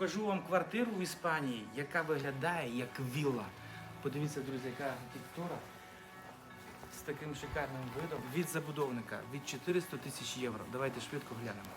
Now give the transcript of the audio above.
Покажу вам квартиру в Іспанії, яка виглядає як вілла. Подивіться, друзі, яка архітектура з таким шикарним видом від забудовника від 400 тисяч євро. Давайте швидко глянемо.